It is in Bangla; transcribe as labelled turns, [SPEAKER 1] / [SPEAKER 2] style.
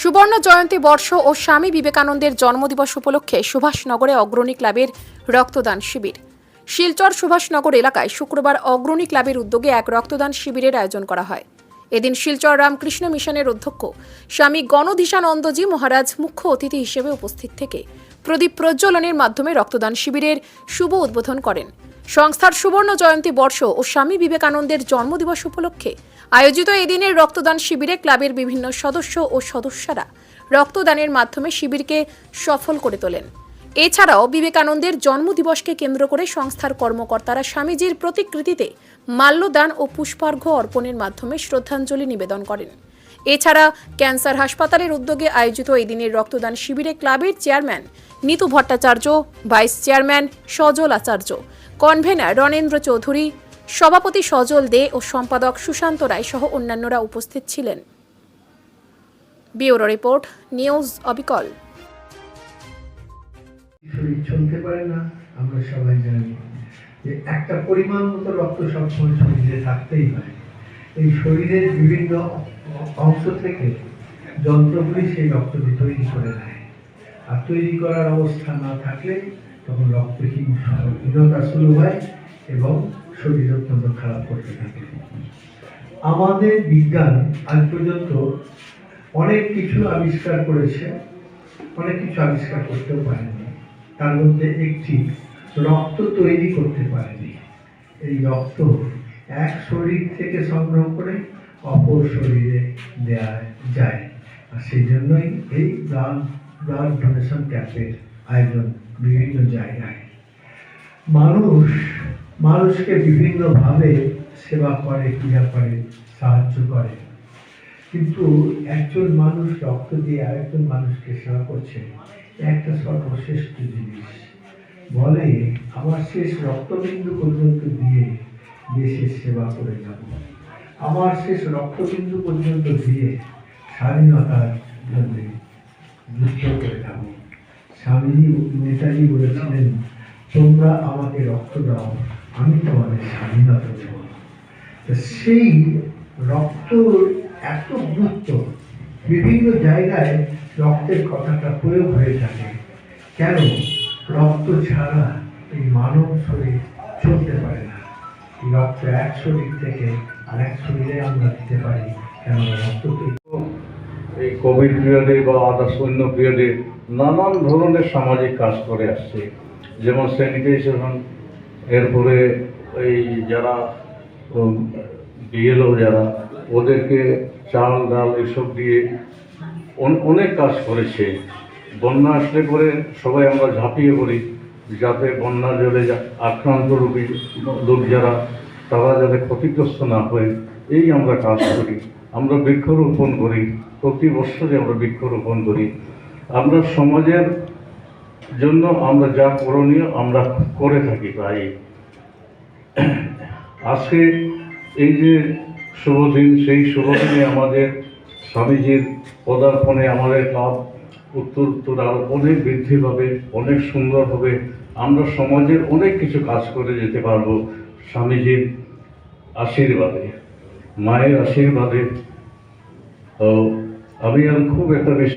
[SPEAKER 1] সুবর্ণ জয়ন্তী বর্ষ ও স্বামী বিবেকানন্দের জন্মদিবস উপলক্ষে সুভাষনগরে অগ্রণী ক্লাবের রক্তদান শিবির। শিলচর সুভাষনগর এলাকায় শুক্রবার অগ্রণী ক্লাবের উদ্যোগে এক রক্তদান শিবিরের আয়োজন করা হয়। এদিন শিলচর রামকৃষ্ণ মিশনের অধ্যক্ষ স্বামী গণধীশানন্দজি মহারাজ মুখ্য অতিথি হিসেবে উপস্থিত থেকে প্রদীপ প্রজ্বলনের মাধ্যমে রক্তদান শিবিরের শুভ উদ্বোধন করেন। সংস্থার সুবর্ণ জয়ন্তী বর্ষ ও স্বামী বিবেকানন্দের জন্মদিবস উপলক্ষে আয়োজিত এদিনের রক্তদান শিবিরে ক্লাবের বিভিন্ন সদস্য ও সদস্যরা রক্তদানের মাধ্যমে শিবিরকে সফল করে তোলেন। এছাড়াও বিবেকানন্দের জন্মদিবসকে কেন্দ্র করে সংস্থার কর্মকর্তারা স্বামীজির প্রতিকৃতিতে মাল্যদান ও পুষ্পার্ঘ্য অর্পণের মাধ্যমে শ্রদ্ধাঞ্জলি নিবেদন করেন। এছাড়া ক্যান্সার হাসপাতালের উদ্যোগে আয়োজিত এই দিনের রক্তদান শিবিরে ক্লাবের chairman Nitu Bhattacharya, vice chairman Sajal Acharya, convener Ranendra Chowdhury সভাপতি সজল দে ও সম্পাদক সুশান্ত রায় সহ অন্যান্যরা উপস্থিত ছিলেন। ব্যুরো রিপোর্ট, নিউজ অবিকল।
[SPEAKER 2] চলতে পারে না, আমরা সবাই জানি যে একটা পরিমাণ মতো রক্ত সবসময় শরীরে থাকতেই এই শরীরের বিভিন্ন অংশ থেকে যন্ত্রগুলি সেই রক্তকে তৈরি করে আর তৈরি করার অবস্থা না থাকলে তখন শুরু হয় এবং শরীর অত্যন্ত খারাপ করতে থাকে। আমাদের বিজ্ঞান আজ পর্যন্ত অনেক কিছু আবিষ্কার করেছে, অনেক কিছু আবিষ্কার করতেও পারেনি। তার মধ্যে একটি রক্ত তৈরি করতে পারেনি। এই রক্ত এক শরীর থেকে সংগ্রহ করে অপর শরীরে দেয়া যায়। আর সেই জন্যই এই ব্লাড ব্লাড ডোনেশন ক্যাম্পের আয়োজন বিভিন্ন জায়গায়। মানুষ মানুষকে বিভিন্নভাবে সেবা করে, ক্রিয়া করে, সাহায্য করে। কিন্তু একজন মানুষ রক্ত দিয়ে আরেকজন মানুষকে সেবা করছে, একটা সর্বশ্রেষ্ঠ জিনিস। বলে, আমার শেষ রক্তবিন্দু পর্যন্ত দিয়ে দেশের সেবা করে যাব। আমার শেষ রক্তবিন্দু পর্যন্ত দিয়ে স্বাধীনতার জন্য যুদ্ধ করে যাব। স্বামীজি, নেতাজি বলেছিলেন, তোমরা আমাকে রক্ত দাও আমি তোমাদের স্বাধীনতা দেব সেই রক্ত এত গুরুত্ব বিভিন্ন জায়গায় রক্তের কথাটা প্রয়োগ হয়ে থাকে। কেন? রক্ত ছাড়া এই মানব শরীর চলতে পারে না। রক্ত এক শরীর থেকে আরেক শরীরে আমরা দিতে পারি, কেন? রক্ত
[SPEAKER 3] এই কোভিড পিরিয়ডে বা আদার্স অন্য পিরিয়ডে নানান ধরনের সামাজিক কাজ করে আসছে। যেমন স্যানিটাইজেশন এরপরে এই যারা বিএলও যারা, ওদেরকে চাল, ডাল এসব দিয়ে অনেক কাজ করেছে বন্যা আসলে পরে সবাই আমরা ঝাঁপিয়ে পড়ি, যাতে বন্যা জলে আক্রান্ত রোগী, লোক যারা, তারা যাতে ক্ষতিগ্রস্ত না হয়, এই আমরা কাজ করি। আমরা বৃক্ষরোপণ করি, প্রতি বছরে আমরা বৃক্ষরোপণ করি। আমরা সমাজের জন্য আমরা যা করণীয় আমরা করে থাকি প্রায় আজকে এই যে শুভ দিন, সেই শুভ দিনে আমাদের স্বামীজির পদার্পণে আমাদের ক্লাব উত্তর উত্তর আরও অনেক বৃদ্ধি পাবে, অনেক সুন্দর হবে। আমরা সমাজের অনেক কিছু কাজ করে যেতে পারব স্বামীজির আশীর্বাদে, মায়ের আশীর্বাদে। আমি আর খুব একটা বেশি